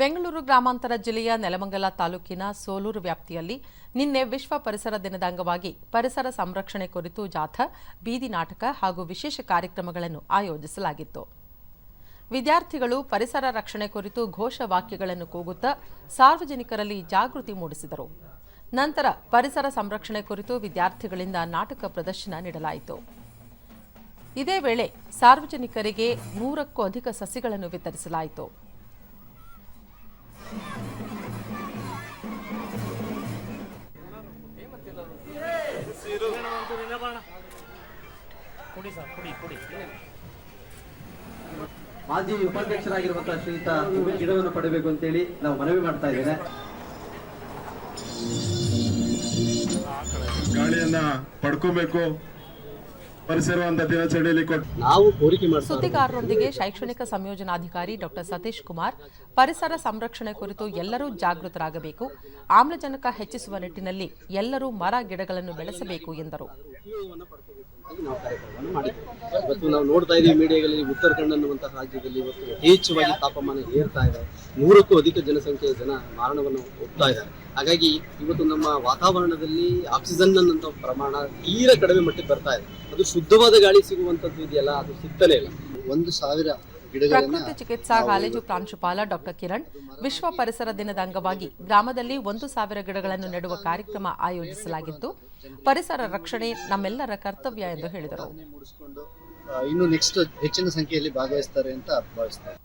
ಬೆಂಗಳೂರು ಗ್ರಾಮಾಂತರ ಜಿಲ್ಲೆಯ ನೆಲಮಂಗಲ ತಾಲೂಕಿನ ಸೋಲೂರು ವ್ಯಾಪ್ತಿಯಲ್ಲಿ ನಿನ್ನೆ ವಿಶ್ವ ಪರಿಸರ ದಿನದ ಅಂಗವಾಗಿ ಪರಿಸರ ಸಂರಕ್ಷಣೆ ಕುರಿತು ಜಾಥಾ, ಬೀದಿ ನಾಟಕ ಹಾಗೂ ವಿಶೇಷ ಕಾರ್ಯಕ್ರಮಗಳನ್ನು ಆಯೋಜಿಸಲಾಗಿತ್ತು. ವಿದ್ಯಾರ್ಥಿಗಳು ಪರಿಸರ ರಕ್ಷಣೆ ಕುರಿತು ಘೋಷ ವಾಕ್ಯಗಳನ್ನು ಕೂಗುತ್ತಾ ಸಾರ್ವಜನಿಕರಲ್ಲಿ ಜಾಗೃತಿ ಮೂಡಿಸಿದರು. ನಂತರ ಪರಿಸರ ಸಂರಕ್ಷಣೆ ಕುರಿತು ವಿದ್ಯಾರ್ಥಿಗಳಿಂದ ನಾಟಕ ಪ್ರದರ್ಶನ ನೀಡಲಾಯಿತು. ಇದೇ ವೇಳೆ ಸಾರ್ವಜನಿಕರಿಗೆ ನೂರಕ್ಕೂ ಅಧಿಕ ಸಸಿಗಳನ್ನು ವಿತರಿಸಲಾಯಿತು. ಮಾಜಿ ಉಪಾಧ್ಯಕ್ಷರಾಗಿರುವಂತಹ ಶ್ರೀಯುತ ಇವರು ಗಿಡವನ್ನು ಪಡೆಯಬೇಕು ಅಂತೇಳಿ ನಾವು ಮನವಿ ಮಾಡ್ತಾ ಇದ್ದೇನೆ. ಗಾಳಿಯನ್ನ ಪಡ್ಕೋಬೇಕು ಪರಿಸರ ಅಂತ ದಿನಾಚರಣೆಯಲ್ಲಿ ಕೊಟ್ಟು ನಾವು ಕೋರಿಕೆ ಸುದ್ದಿಗಾರರೊಂದಿಗೆ ಶೈಕ್ಷಣಿಕ ಸಂಯೋಜನಾಧಿಕಾರಿ ಡಾಕ್ಟರ್ ಸತೀಶ್ ಕುಮಾರ್ ಪರಿಸರ ಸಂರಕ್ಷಣೆ ಕುರಿತು ಎಲ್ಲರೂ ಜಾಗೃತರಾಗಬೇಕು ಆಮ್ಲಜನಕ ಹೆಚ್ಚಿಸುವ ನಿಟ್ಟಿನಲ್ಲಿ ಎಲ್ಲರೂ ಮರ ಗಿಡಗಳನ್ನು ಬೆಳೆಸಬೇಕು ಎಂದರು. ಇವತ್ತು ನಾವು ನೋಡ್ತಾ ಇದ್ದೀವಿ ಮೀಡಿಯಾಗಳಲ್ಲಿ ಉತ್ತರಾಖಂಡ್ ಅನ್ನುವಂತಹ ರಾಜ್ಯದಲ್ಲಿ ಇವತ್ತು ಯಥೇಚ್ಛವಾಗಿ ತಾಪಮಾನ ಏರ್ತಾ ಇದೆ. ನೂರಕ್ಕೂ ಅಧಿಕ ಜನಸಂಖ್ಯೆಯ ಜನ ಮಾರಣವನ್ನು ಹೋಗ್ತಾ ಇದ್ದಾರೆ. ಹಾಗಾಗಿ ಇವತ್ತು ನಮ್ಮ ವಾತಾವರಣದಲ್ಲಿ ಆಕ್ಸಿಜನ್ ಅನ್ನೋ ಪ್ರಮಾಣ ತೀರ ಕಡಿಮೆ ಮಟ್ಟಕ್ಕೆ ಬರ್ತಾ ಇದೆ. ಅದು ಶುದ್ಧವಾದ ಗಾಳಿ ಸಿಗುವಂತದ್ದು ಇದೆಯಲ್ಲ ಅದು ಸಿಗ್ತಲೇ ಇಲ್ಲ. ಒಂದು ಸಾವಿರ ಪ್ರಕೃತಿ ಚಿಕಿತ್ಸಾ ಕಾಲೇಜು ಪ್ರಾಂಶುಪಾಲ ಡಾಕ್ಟರ್ ಕಿರಣ್ ವಿಶ್ವ ಪರಿಸರ ದಿನದ ಅಂಗವಾಗಿ ಗ್ರಾಮದಲ್ಲಿ ಒಂದು ಸಾವಿರ ಗಿಡಗಳನ್ನು ನೆಡುವ ಕಾರ್ಯಕ್ರಮ ಆಯೋಜಿಸಲಾಗಿದ್ದು ಪರಿಸರ ರಕ್ಷಣೆ ನಮ್ಮೆಲ್ಲರ ಕರ್ತವ್ಯ ಎಂದು ಹೇಳಿದರು. ಇನ್ನು ನೆಕ್ಸ್ಟ್ ಹೆಚ್ಚಿನ ಸಂಖ್ಯೆಯಲ್ಲಿ ಭಾಗವಹಿಸ್ತಾರೆ ಅಂತ ಭಾವಿಸ್ತಾರೆ.